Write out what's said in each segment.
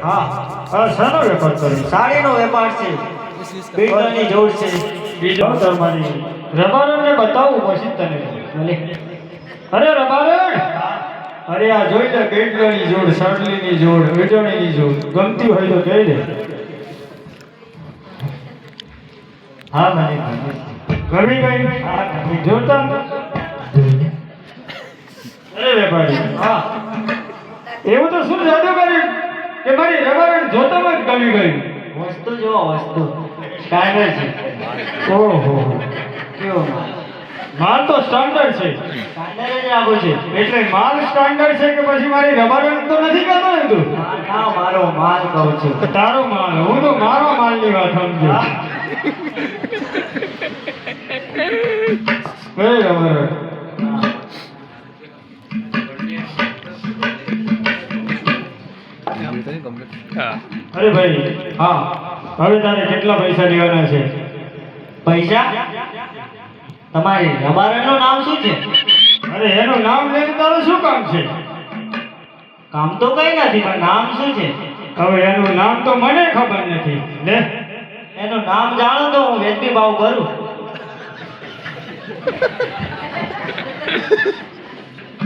હા શાનો વેપાર કર્યો? સાડીનો વેપાર છે. પીતળની જોડ છે. બીજો તમારી રબારણને બતાવું પછી તને અરે રબારણ અરે આ જોઈ લે બેટલાની જોડ, સાડલીની જોડ વેટણીની જોડ. ગમતી હોય તો કહી દે હા, મને ગમે ગઈ હા. જોતા? અરે વેપારી, હા. એવું તો શું જાદુ કર્યું કે મારી રબારણ જોતામાં જ ગમી ગયું વસ્તુ જો વસ્તુ. સ્ટાન્ડર્ડ છે ઓહો. કેવો માલ? તો સ્ટાન્ડર્ડ છે. સ્ટાન્ડર્ડ જ આવો છે. એટલે માલ સ્ટાન્ડર્ડ છે કે પછી મારી રબારણ તો નથી કહેતો ને તું? ના મારો માલ કહું છું. તારો માલ હું તો મારો માલની વાત સમજો. કઈ રબારણ અરે ભાઈ હા. હવે તારે કેટલા પૈસા લેવાના છે? પૈસા? તમારી અમારેનું નામ શું છે? અરે એનું નામ લઈને તારું શું કામ છે? કામ તો કઈ નથી પણ નામ શું છે? હવે એનું નામ તો મને ખબર નથી. લે. એનું નામ જાણો તો હું વેચી ભાવ કરું.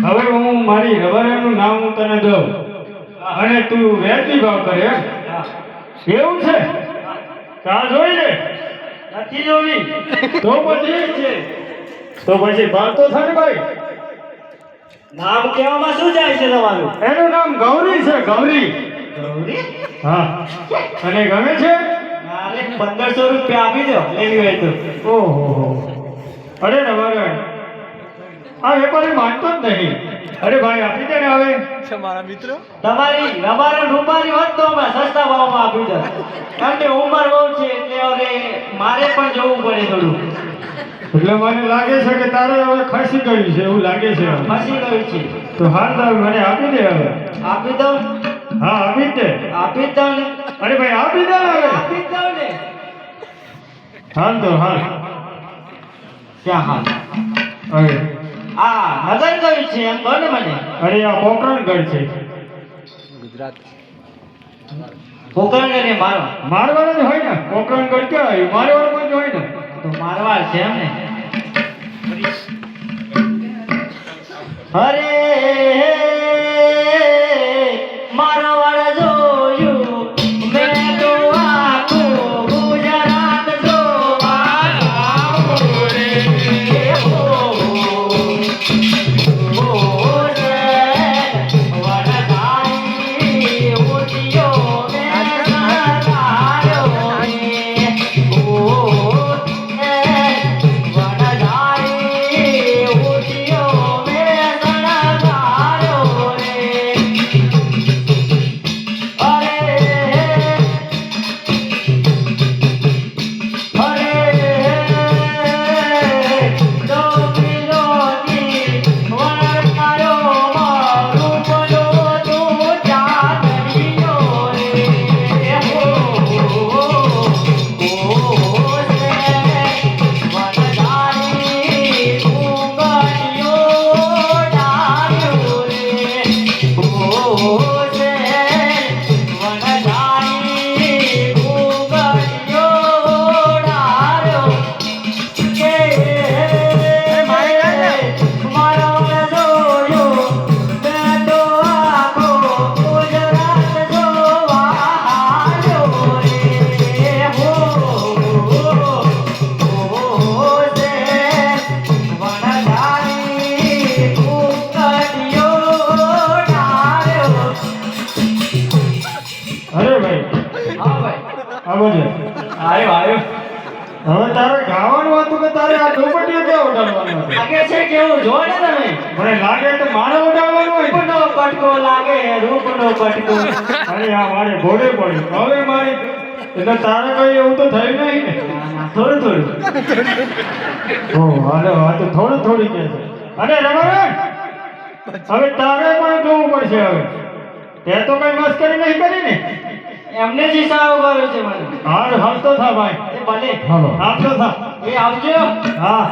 હવે હું મારી રબારણનું નામ હું તને દઉં. અને તું વ્યાજબી ભાવ કરે એવું છે? તા જોઈ લે. નથી જોવી. તો પછી? છે તો પછી ભાવ તો થાય ભાઈ. નામ કહેવામાં શું જાય છે તમારું? એનું નામ ગૌરી છે ગૌરી. ગૌરી? હા. અને ગમે છે? પંદરસો રૂપિયા આપી દો. લેવી હોય તો. ઓહો. અરે રબારણ આ વેપારી માનતો જ નહીં. અરે ભાઈ આપી દે ને હવે તમારી અમારા રૂપારી હોત તો અમે સસ્તા ભાવમાં આપી દે. કારણ કે ઉંમર બહુ છે એટલે હવે મારે પણ જવું પડે થોડું. એટલે મને લાગે છે કે તારે હવે ખસી ગયું છે એવું લાગે છે. ખસી ગયું છે. તો હાલ તો મને આપી દે હવે. આપી દઉં? હા આપી દે. આપી દઉં ને. અરે ભાઈ આપી દે ને હવે. આપી દઉં ને. હાલ તો હાલ. ક્યાં હાલ? હવે. આ નગર કયું છે એમ કહો ને મને. અરે આ પોકરણગઢ છે. પોકરણગઢ એ મારો મારવાડ જ હોય ને. પોકરણગઢ કે આવ્યું મારવાડમાં જ હોય ને. તો મારવાડ છે એમ ને અરે તારે આ ચોપટીઓ ક્યાં ઉડાડવાનું લાગે છે કેવું જો ને તમે? મને લાગે તો મારે ઉડાડવાનું હોય. રૂપનો પટકો લાગે રૂપનો પટકો અરે આ મારે ઘોડે પડ્યું હવે મારી એટલે તારે કઈ એવું તો થયું નહીં ને? થોડું થોડું. ઓ હાલે હા તો થોડું થોડું કે છે. અરે રમણ હવે તારે પણ જોવું પડશે હવે. તે તો કઈ મસ્કરી નહીં કરી ને? એમને જ ઈશારો કર્યો છે મને. હા હાલ થા ભાઈ. એ ભલે. હાલો. હાલ થા એ આવજો. હા.